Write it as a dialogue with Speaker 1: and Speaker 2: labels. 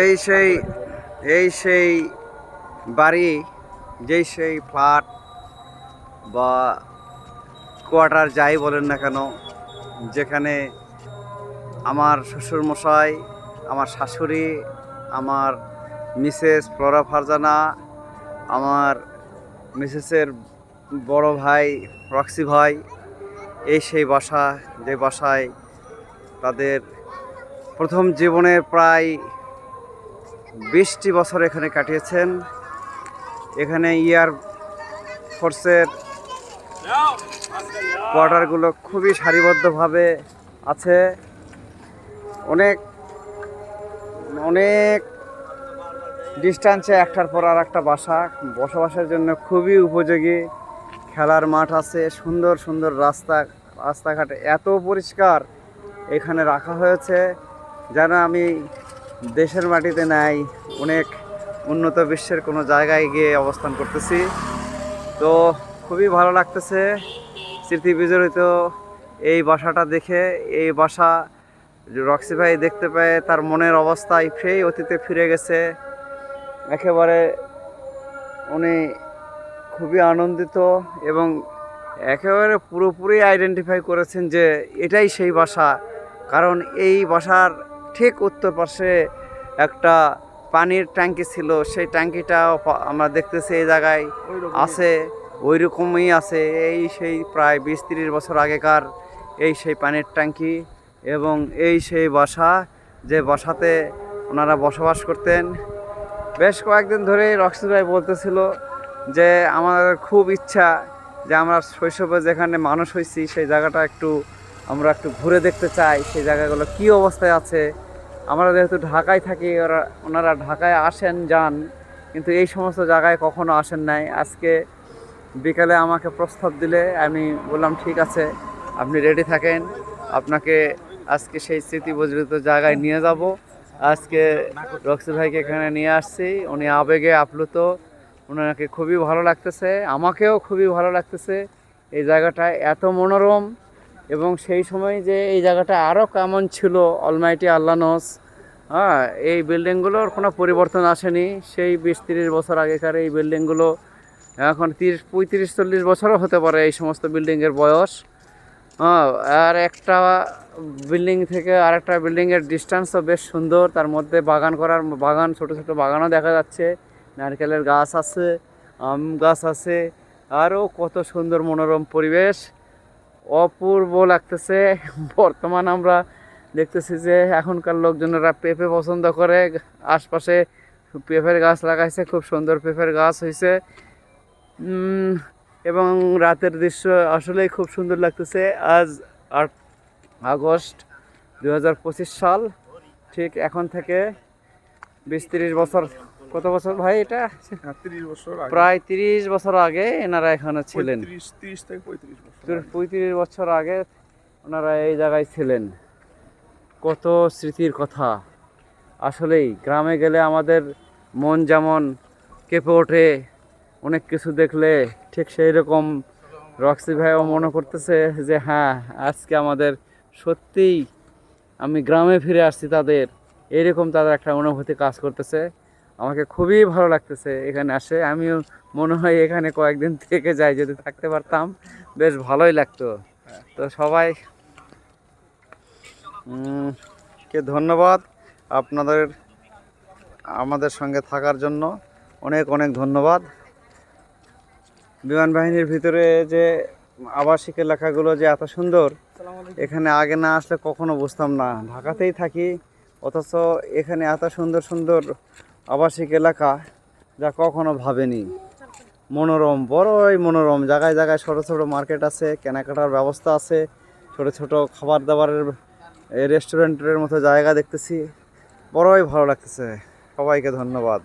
Speaker 1: এই সেই এই সেই বাড়ি, যেই সেই ফ্ল্যাট বা কোয়ার্টার যাই বলেন না কেন, যেখানে আমার শ্বশুরমশাই, আমার শাশুড়ি, আমার মিসেস ফ্লোরা ফারজানা আমার মিসেসের বড় ভাই রক্সি ভাই, এই সেই বাসা, যে বাসায় তাদের প্রথম জীবনের প্রায় বিশটি বছর এখানে কাটিয়েছেন। এখানে ইয়ার ফোর্সের কোয়ার্টারগুলো খুবই সারিবদ্ধভাবে আছে। অনেক অনেক ডিস্টান্সে একটার পর আর একটা বাসা। বসবাসের জন্য খুবই উপযোগী। খেলার মাঠ আছে, সুন্দর সুন্দর রাস্তা, রাস্তাঘাট এত পরিষ্কার এখানে রাখা হয়েছে। যেন আমি দেশের মাটিতে নাই, অনেক উন্নত বিশ্বের কোনো জায়গায় গিয়ে অবস্থান করতেছি। তো খুবই ভালো লাগতেছে স্মৃতি বিজড়িত এই বাসাটা দেখে, এই বাসা রক্সি ভাই দেখতে পেয়ে তার মনের অবস্থায় সেই অতীতে ফিরে গেছে। একেবারে উনি খুবই আনন্দিত এবং একেবারে পুরোপুরি আইডেন্টিফাই করেছেন যে এটাই সেই বাসা, কারণ এই বাসার ঠিক উত্তর পাশে একটা পানির ট্যাঙ্কি ছিল। সেই ট্যাঙ্কিটাও আমরা দেখতেছি এই জায়গায় আছে ওই রকমই আছে। এই সেই প্রায় বিশ তিরিশ বছর আগেকার এই সেই পানির ট্যাঙ্কি এবং এই সেই বাসা যে বাসাতে ওনারা বসবাস করতেন। বেশ কয়েকদিন ধরেই রক্সি ভাই বলতেছিল যে আমার খুব ইচ্ছা যে আমরা শৈশবে যেখানে মানুষ হয়েছি সেই জায়গাটা একটু আমরা একটু ঘুরে দেখতে চাই সেই জায়গাগুলো কী অবস্থায় আছে? আমরা যেহেতু ঢাকায় থাকি, ওরা, ওনারা ঢাকায় আসেন, যান, কিন্তু এই সমস্ত জায়গায় কখনো আসেন নাই। আজকে বিকালে আমাকে প্রস্তাব দিলে, আমি বললাম, ঠিক আছে, আপনি রেডি থাকেন। আপনাকে আজকে সেই স্মৃতি বজড়িত জায়গায় নিয়ে যাব। আজকে রক্সি ভাইকে এখানে নিয়ে আসছি। উনি আবেগে আপ্লুত। ওনাকে খুবই ভালো লাগতেছে। আমাকেও খুবই ভালো লাগতেছে। এই জায়গাটা এত মনোরম। এবং সেই সময় যে এই জায়গাটা আরও কেমন ছিল অলমাইটি আল্লানস হ্যাঁ এই বিল্ডিংগুলোর কোনো পরিবর্তন আসেনি। সেই বিশ তিরিশ বছর আগেকার এই বিল্ডিংগুলো এখন তিরিশ, পঁয়ত্রিশ, চল্লিশ বছরও হতে পারে এই সমস্ত বিল্ডিংয়ের বয়স। হ্যাঁ আর একটা বিল্ডিং থেকে আরেকটা বিল্ডিংয়ের ডিস্টেন্সও বেশ সুন্দর। তার মধ্যে বাগান করার, বাগান, ছোট ছোট বাগানও দেখা যাচ্ছে। নারকেলের গাছ আছে, আম গাছ আছে। আরও কত সুন্দর মনোরম পরিবেশ। অপূর্ব লাগতেছে। বর্তমান আমরা দেখতেছি যে এখনকার লোকজনেরা পেঁপে পছন্দ করে। আশপাশে পেঁপের গাছ লাগাইছে, খুব সুন্দর পেঁপের গাছ হয়েছে এবং রাতের দৃশ্য আসলেই খুব সুন্দর লাগতেছে। আজ আট আগস্ট দুহাজার পঁচিশ সাল, ঠিক এখন থেকে বিশ তিরিশ বছর কত বছর ভাই এটা?
Speaker 2: হ্যাঁ, 30 বছর
Speaker 1: প্রায় তিরিশ বছর আগে এনারা এখানে ছিলেন।
Speaker 2: 35 30 থেকে 35 বছর
Speaker 1: পঁয়ত্রিশ বছর আগে ওনারা এই জায়গায় ছিলেন। কত স্মৃতির কথা। আসলেই গ্রামে গেলে আমাদের মন যেমন কেঁপে ওঠে অনেক কিছু দেখলে ঠিক সেই রকম রক্সি ভাইও মনে করতেছে যে হ্যাঁ আজকে আমাদের সত্যিই আমি গ্রামে ফিরে আসছি তাদের। এরকম তাদের একটা অনুভূতি কাজ করতেছে। আমাকে খুবই ভালো লাগতেছে এখানে আসে। আমিও মনে হয় এখানে কয়েকদিন থেকে যাই, যদি থাকতে পারতাম বেশ ভালোই লাগতো। তো সবাই কে ধন্যবাদ আপনাদের, আমাদের সঙ্গে থাকার জন্য। অনেক অনেক ধন্যবাদ। বিমান বাহিনীর ভিতরে যে আবাসিক এলাকাগুলো যে এত সুন্দর, এখানে আগে না আসলে কখনো বুঝতাম না। ঢাকাতেই থাকি, অথচ এখানে এত সুন্দর সুন্দর আবাসিক এলাকা যা কখনো ভাবেনি। মনোরম, বড়ই মনোরম। জায়গায় জায়গায় ছোট ছোট মার্কেট আছে, কেনাকাটার ব্যবস্থা আছে, ছোট ছোট খাবার দাবারের রেস্টুরেন্টের মতো জায়গা দেখতেছি। বড়ই ভালো লাগতেছে। সবাইকে ধন্যবাদ।